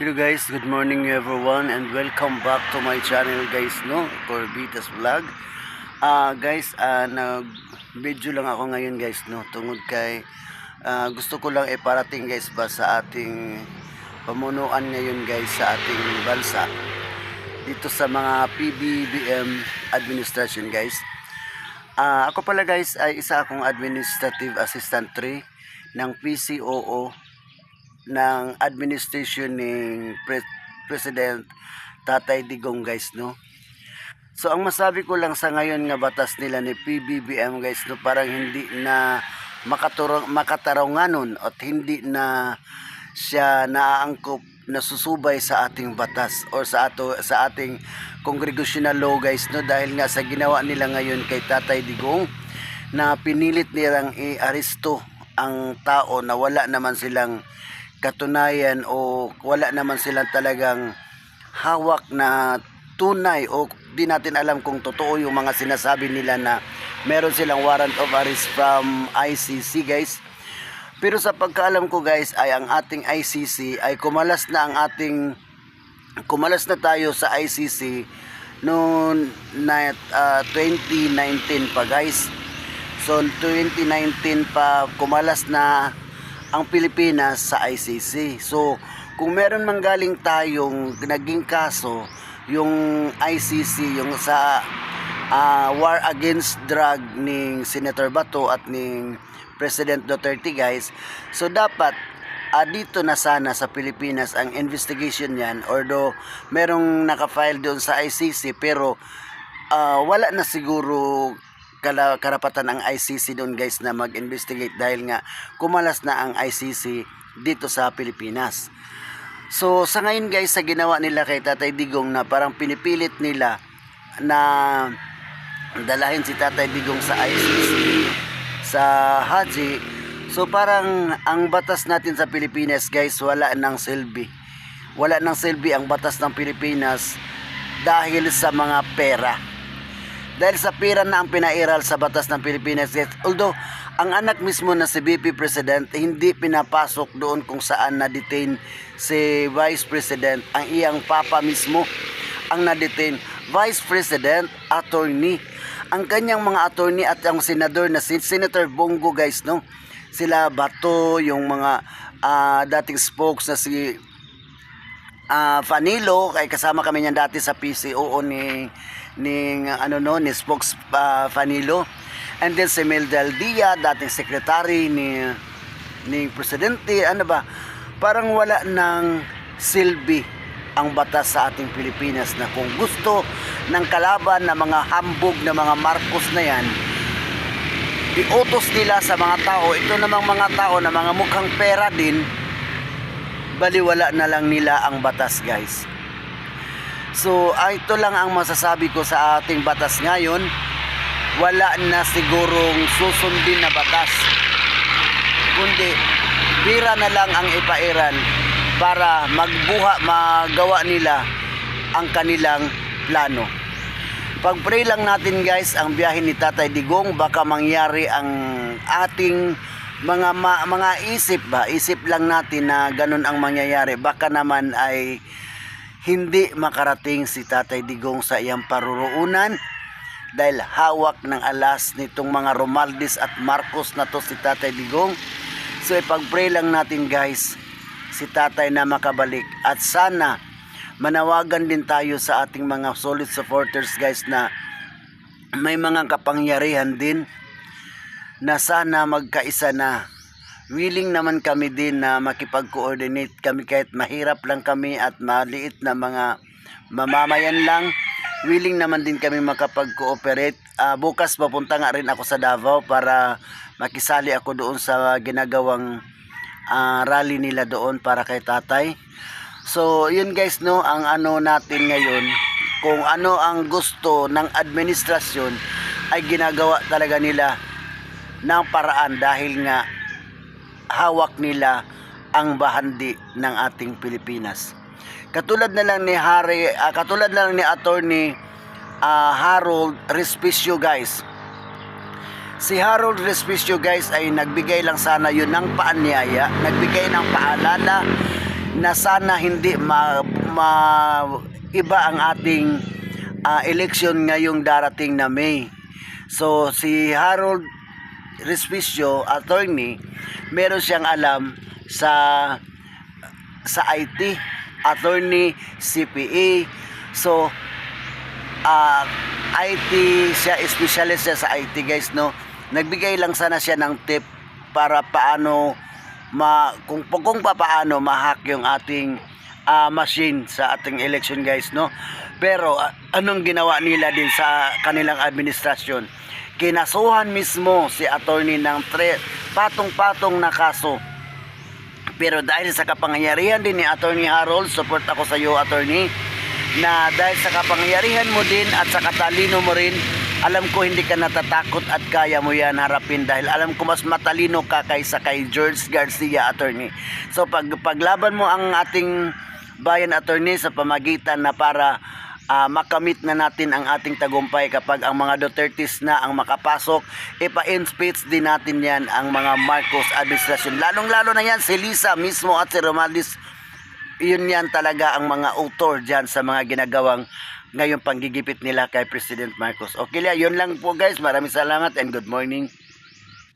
Hello guys, good morning everyone and welcome back to my channel guys no, Corbitas Vlog. Ah guys, ah nag video lang ako ngayon guys no, tungod kay ah, gusto ko lang iparating guys ba sa ating pamunuan ngayon guys sa ating bansa dito sa mga PBBM administration guys. Ah, ako pala guys ay isa akong administrative assistant 3 ng PCOO ng administration ng Pre- President Tatay Digong guys no. So ang masabi ko lang sa ngayon nga batas nila ni PBBM guys no parang hindi na makaturong makatarunganon at hindi na siya naaangkop na susubay sa ating batas or sa ato sa ating congregational law guys no dahil nga sa ginawa nila ngayon kay Tatay Digong na pinilit nilang i-aresto ang tao na wala naman silang katunayan o wala naman silang talagang hawak na tunay o di natin alam kung totoo yung mga sinasabi nila na meron silang warrant of arrest from ICC guys. Pero sa pagkaalam ko guys ay ang ating ICC ay kumalas na ang ating kumalas na tayo sa ICC noon na ah, 2019 pa guys. So 2019 pa kumalas na ang Pilipinas sa ICC. So, kung meron man galing tayong naging kaso, yung ICC, yung sa ah, war against drug ni Senator Bato at ni President Duterte guys, so dapat ah, dito na sana sa Pilipinas ang investigation yan although merong nakafile doon sa ICC pero ah, wala na siguro karapatan ang ICC doon guys na mag-investigate dahil nga kumalas na ang ICC dito sa Pilipinas. So sa ngayon guys sa ginawa nila kay Tatay Digong na parang pinipilit nila na dalahin si Tatay Digong sa ICC sa Haji. So parang ang batas natin sa Pilipinas guys wala nang silbi. Wala nang silbi ang batas ng Pilipinas dahil sa mga pera dahil sa pera na ang pinairal sa batas ng Pilipinas. Although ang anak mismo na si VP President hindi pinapasok doon kung saan na-detain si Vice President. Ang iyang papa mismo ang na-detain. Vice President, attorney. Ang kanyang mga attorney at ang senador na si Senator Bongo guys, no? Sila Bato, yung mga ah, dating spokes na si ah Fanilo kay kasama kami niyan dati sa PCOO ni ni ano no ni spokes ah, Fanilo and then si Meldal Dia dating secretary ni ni presidente ano ba? Parang wala ng silbi ang batas sa ating Pilipinas na kung gusto ng kalaban na mga hambog na mga Marcos na yan iutos nila sa mga tao. Ito namang mga tao na mga mukhang pera din baliwala na lang nila ang batas guys. So ah, ito lang ang masasabi ko sa ating batas ngayon. Wala na sigurong susundin na batas. Kundi pira na lang ang ipairal para magbuha, magawa nila ang kanilang plano. Pag-pray lang natin guys ang biyahe ni Tatay Digong baka mangyari ang ating mga ma- mga isip ba? Isip lang natin na ganun ang mangyayari. Baka naman ay hindi makarating si Tatay Digong sa iyang paruroonan dahil hawak ng alas nitong mga Romaldes at Marcos na to si Tatay Digong. So ipag-pray lang natin guys si Tatay na makabalik. At sana manawagan din tayo sa ating mga solid supporters guys na may mga kapangyarihan din na sana magkaisa na. Willing naman kami din na makipag-coordinate kami kahit mahirap lang kami at maliit na mga mamamayan lang. Willing naman din kami makapag-cooperate. Ah, bukas papunta nga rin ako sa Davao para makisali ako doon sa ginagawang ah, rally nila doon para kay tatay. So yun guys no ang ano natin ngayon kung ano ang gusto ng administrasyon ay ginagawa talaga nila ng paraan dahil nga hawak nila ang bahandi ng ating Pilipinas. Katulad na lang ni Harry, ah, katulad na lang ni Attorney ah, Harold Respicio guys. Si Harold Respicio guys ay nagbigay lang sana yun ng paanyaya, nagbigay ng paalala na sana hindi ma, ma- iba ang ating ah, election ngayong darating na May. So si Harold Respicio, attorney, meron siyang alam sa sa IT, attorney, CPA. So ah IT siya, specialist siya sa IT guys, no? Nagbigay lang sana siya ng tip para paano ma kung kung paano ma-hack yung ating ah, machine sa ating election guys, no? Pero ah, anong ginawa nila din sa kanilang administrasyon? Kinasuhan mismo si attorney ng patong-patong na kaso pero dahil sa kapangyarihan din ni Attorney Harold, support ako sa iyo, Attorney, na dahil sa kapangyarihan mo din at sa katalino mo rin, alam ko hindi ka natatakot at kaya mo yan harapin dahil alam ko mas matalino ka kaysa kay George Garcia, Attorney. So pag paglaban mo ang ating bayan, Attorney, sa pamagitan na para ah, makamit na natin ang ating tagumpay kapag ang mga Dutertes na ang makapasok, ipa-impeach din natin yan ang mga Marcos administration. Lalong-lalo na yan si Lisa mismo at si Romaldis. Yun yan talaga ang mga author dyan sa mga ginagawang ngayong panggigipit nila kay President Marcos. Okay, yun lang po guys. Maraming salamat and good morning.